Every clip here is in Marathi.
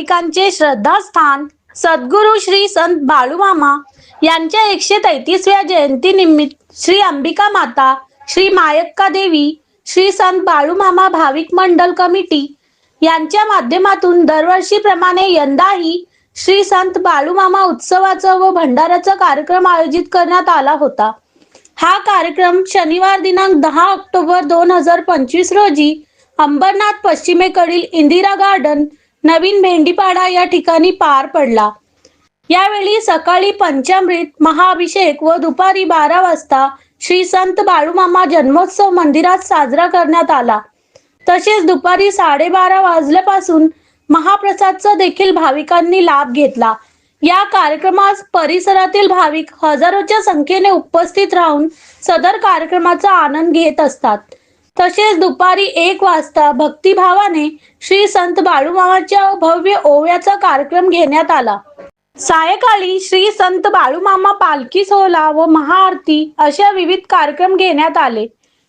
भाविकांचे श्रद्धास्थान सद्गुरू श्री संत बाळूमामा यांच्या एकशे तैतीसव्या जयंती निमित्त श्री अंबिका माता श्री मायक्का देवी श्री संत बाळूमामा भाविक मंडल कमिटी यांच्या माध्यमातून दरवर्षीप्रमाणे यंदाही श्री संत बाळूमामा उत्सवाचा व भंडाराचा कार्यक्रम आयोजित करण्यात आला होता. हा कार्यक्रम शनिवार दिनांक दहा ऑक्टोबर दोन हजार पंचवीस रोजी अंबरनाथ पश्चिमेकडील इंदिरा गार्डन नवीन भेंडीपाडा या ठिकाणी पार पडला. यावेळी सकाळी पंचामृत महाअभिषेक व दुपारी बारा वाजता श्री संत बाळूमामा जन्मोत्सव मंदिरात साजरा करण्यात आला. तसेच दुपारी साडेबारा वाजल्यापासून महाप्रसादचा देखील भाविकांनी लाभ घेतला. या कार्यक्रमास परिसरातील भाविक हजारोच्या संख्येने उपस्थित राहून सदर कार्यक्रमाचा आनंद घेत असतात. तसेच दुपारी एक वाजता भक्तिभावाने श्री संत बाळूमामाच्या भव्य ओव्याचा कार्यक्रम घेण्यात आला. सायंकाळी श्री संत बाळूमामा पालखी सोहळा व महाआरती अशा विविध कार्यक्रम घेण्यात आले.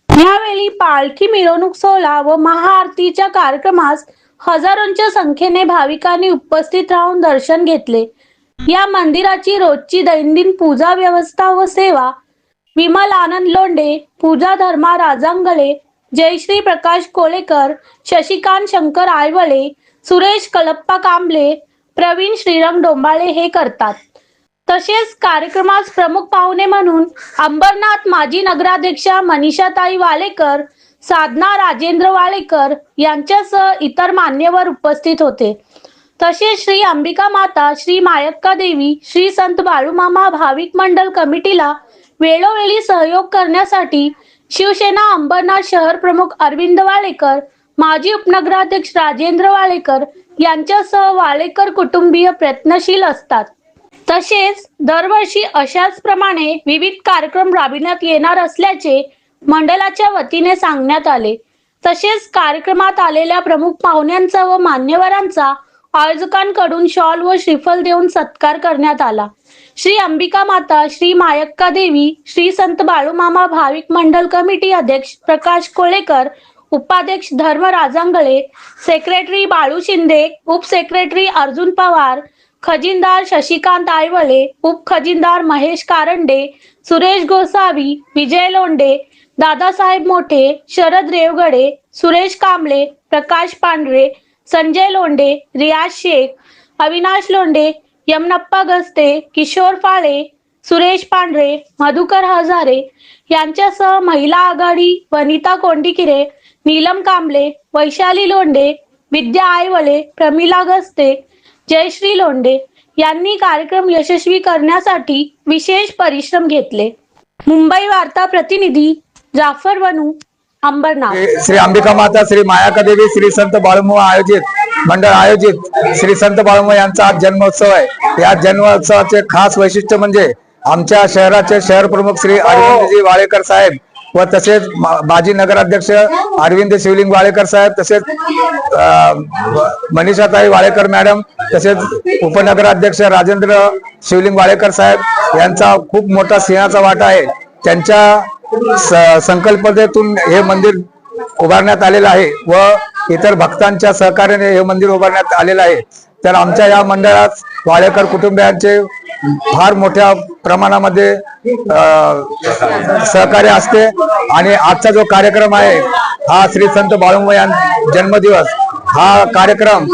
यावेळी पालखी मिरवणूक सोहळा व महाआरतीच्या कार्यक्रमास हजारोंच्या संख्येने भाविकांनी उपस्थित राहून दर्शन घेतले. या मंदिराची रोजची दैनंदिन पूजा व्यवस्था व सेवा विमल आनंद लोंडे पूजा धर्मा राजांगळे जयश्री प्रकाश कोळेकर शशिकांत शंकर आयवळे सुरेश कलप्पा कांबळे प्रवीण श्रीरंग डोंबाळे हे करतात. तसेच कार्यक्रमास प्रमुख पाहुणे म्हणून अंबरनाथ माजी नगराध्यक्षा मनीषाताई वालेकर साधना राजेंद्र वालेकर यांच्यासह इतर मान्यवर उपस्थित होते. तसेच श्री अंबिका माता श्री मायक्का देवी श्री संत बाळूमामा भाविक मंडल कमिटीला वेळोवेळी सहयोग करण्यासाठी शिवसेना अंबरनाथ शहर प्रमुख अरविंद वाळेकर माजी उपनगराध्यक्ष राजेंद्र वाळेकर यांच्यासह वाळेकर कुटुंबीय प्रयत्नशील असतात. तसेच दरवर्षी अशाच प्रमाणे विविध कार्यक्रम राबविण्यात येणार असल्याचे मंडळाच्या वतीने सांगण्यात आले. तसेच कार्यक्रमात आलेल्या प्रमुख पाहुण्यांचा व मान्यवरांचा आयोजकांकडून शॉल व श्रीफल देऊन सत्कार करण्यात आला. श्री अंबिका माता श्री मायक्का देवी श्री संत बाळूमामा भाविक मंडल कमिटी अध्यक्ष प्रकाश कोळेकर उपाध्यक्ष धर्म राजांगळे सेक्रेटरी बाळू शिंदे उपसेक्रेटरी अर्जुन पवार खजिनदार शशिकांत आयवळे उपखजिनदार महेश कारंडे सुरेश गोसावी विजय लोंडे दादासाहेब मोठे शरद रेवगडे सुरेश कांबळे प्रकाश पांढरे संजय लोंडे रियाज शेख अविनाश लोंडे यमनप्पा गस्ते किशोर फाळे सुरेश पांढरे मधुकर हजारे यांच्यासह महिला आघाडी वनिता कोंडिकिरे नीलम कांबळे वैशाली लोंडे विद्या आयवळे प्रमिला गस्ते जयश्री लोंडे यांनी कार्यक्रम यशस्वी करण्यासाठी विशेष परिश्रम घेतले. मुंबई वार्ता प्रतिनिधी जाफर बनू अंबरनाथ श्री अंबिका माता श्री मायाका देवी श्री संत बाळूमामा आयोजित मंडळ आयोजित श्री संत बाळूमामा यांचा आज जन्मोत्सव आहे. या जन्मोत्सवाचे खास वैशिष्ट्य म्हणजे आमच्या शहराचे शहर प्रमुख श्री अरविंदजी वाळेकर साहेब व तसेच माजी नगराध्यक्ष अरविंद शिवलिंग वाळेकर साहेब तसेच मनीषाताई वाळेकर मॅडम तसेच उपनगराध्यक्ष राजेंद्र शिवलिंग वाळेकर साहेब यांचा खूप मोठा सिंहाचा वाटा आहे. त्यांच्या संकल्पनेतून हे मंदिर उभारण्यात आलेलं आहे व इतर भक्तांच्या सहकार्याने हे मंदिर उभारण्यात आलेलं आहे. तर आमच्या या मंडळात वाळेकर कुटुंबियांचे फार मोठ्या प्रमाणामध्ये सहकार्य असते आणि आजचा जो कार्यक्रम आहे हा श्री संत बाळूमामा यां जन्मदिवस. हा कार्यक्रम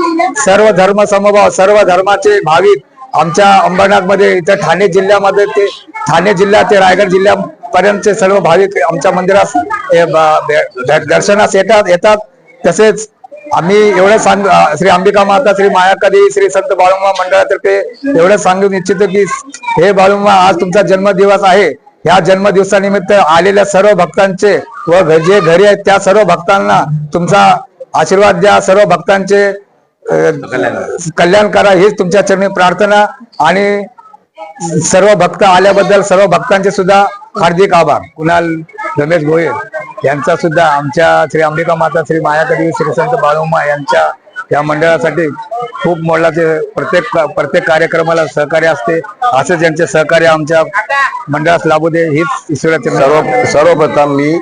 सर्व धर्म समभाव सर्व धर्माचे भाविक आमच्या अंबरनाथमध्ये ठाणे जिल्ह्यामध्ये ते ठाणे जिल्हा ते रायगड पर्यंतचे सर्व भाविक आमच्या मंदिरास दर्शनास येतात येतात. तसेच आम्ही एवढं सांग श्री अंबिका माता श्री मायाका श्री संत बाळुमा मंडळातर्फे एवढं सांगू इच्छितो की हे बाळुमा आज तुमचा जन्मदिवस आहे. या जन्मदिवसानिमित्त आलेल्या सर्व भक्तांचे व जे घरी आहेत त्या सर्व भक्तांना तुमचा आशीर्वाद द्या. सर्व भक्तांचे कल्याण करा. हीच तुमच्या चरणी प्रार्थना आणि सर्व भक्त आल्याबद्दल सर्व भक्तांचे सुद्धा हार्दिक आभार. कुणाल रमेश गोयल यांचा सुद्धा आमच्या श्री अंबिका माता श्री मायाकदेवी श्री संत बाळूमा यांच्या या मंडळासाठी खूप मोलाचे प्रत्येक प्रत्येक कार्यक्रमाला सहकार्य असते. असंच यांचे सहकार्य आमच्या मंडळास लाभू दे हीच ईश्वराचे सर्व सर्वप्रथम मी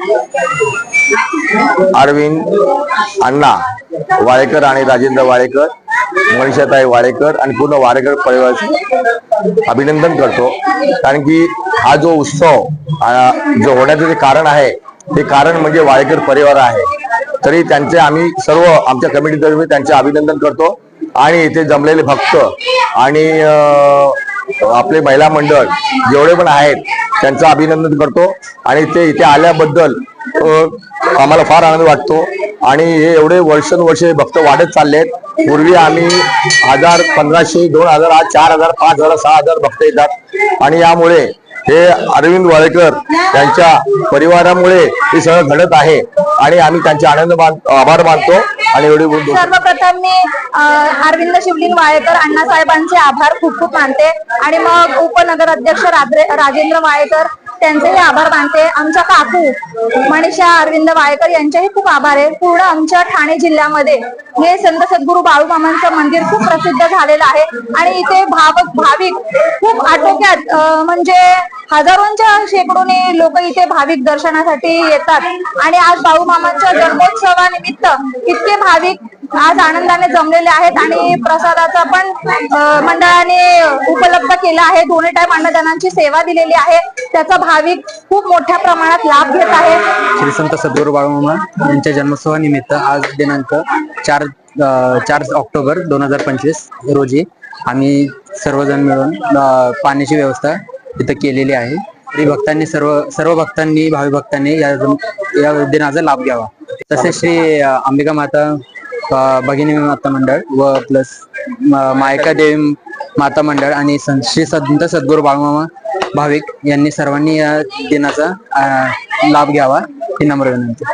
अरविंद अण्णा वाळेकर आणि राजेंद्र वाळेकर मनीषाताई वाडेकर आणि पूर्ण वाडेकर परिवाराचे अभिनंदन करतो. कारण की हा जो उत्सव जो होण्याचं जे कारण आहे ते कारण म्हणजे वाडेकर परिवार आहे. तरी त्यांचे आम्ही सर्व आमच्या कमिटीतर्फे त्यांचे अभिनंदन करतो. आणि इथे जमलेले भक्त आणि आपले महिला मंडळ जेवढे पण आहेत त्यांचं अभिनंदन करतो. आणि ते इथे आल्याबद्दल आम्हाला फार आनंद वाटतो. आणि हे एवढे वर्षानुवर्ष भक्त वाढत चालले आहेत पूर्वी आम्ही हजार पंधराशे दोन हजार आज चार हजार पाच हजार सहा हजार भक्त येतात. आणि यामुळे हे अरविंद वाळेकर त्यांच्या परिवारामुळे हे सगळं घडत आहे. आणि आम्ही त्यांचे आनंद मान आभार मानतो. आणि एवढी सर्वप्रथम मी अरविंद शिवलिंग वाळेकर अण्णासाहेबांचे आभार खूप खूप मानते. आणि मग उपनगर अध्यक्ष राजेंद्र वाळेकर त्यांचेही आभार मानते. आमच्या काकू मनीषा अरविंद वायकर यांचेही खूप आभार आहे. पूर्ण आमच्या ठाणे जिल्ह्यामध्ये हे संत सद्गुरू बाळूमामांचं मंदिर खूप प्रसिद्ध झालेलं आहे. आणि इथे भावक भाविक खूप आटोक्यात म्हणजे हजारोंच्या शेकडोने लोक इथे भाविक दर्शनासाठी येतात. आणि आज बाळूमामांच्या जन्मोत्सवानिमित्त इतके भाविक आज आनंदाने जमलेले आहेत आणि प्रसादाचा पण मंडळाने उपलब्ध केला आहे. दोन्ही टाइम अन्नदानांची सेवा दिलेली आहे. त्याचा भाविक खूप मोठ्या प्रमाणात लाभ घेत आहे. श्री संत सद्गुरू बाळूमामा यांच्या जन्मोत्सवानिमित्त आज दिनांक चार चार ऑक्टोबर दोन हजार पंचवीस रोजी आम्ही सर्वजण मिळून पाण्याची व्यवस्था इथं केलेली आहे. तरी भक्तांनी सर्व सर्व भक्तांनी भावी भक्तांनी या या दिनाचा लाभ घ्यावा. तसेच श्री अंबिका माता भगिनी माता मंडळ व प्लस मायका देवी माता मंडळ आणि सं- श्री संत सद्गुरू बाळमामा भाविक यांनी सर्वांनी या दिनाचा लाभ घ्यावा ही नम्र विनंती.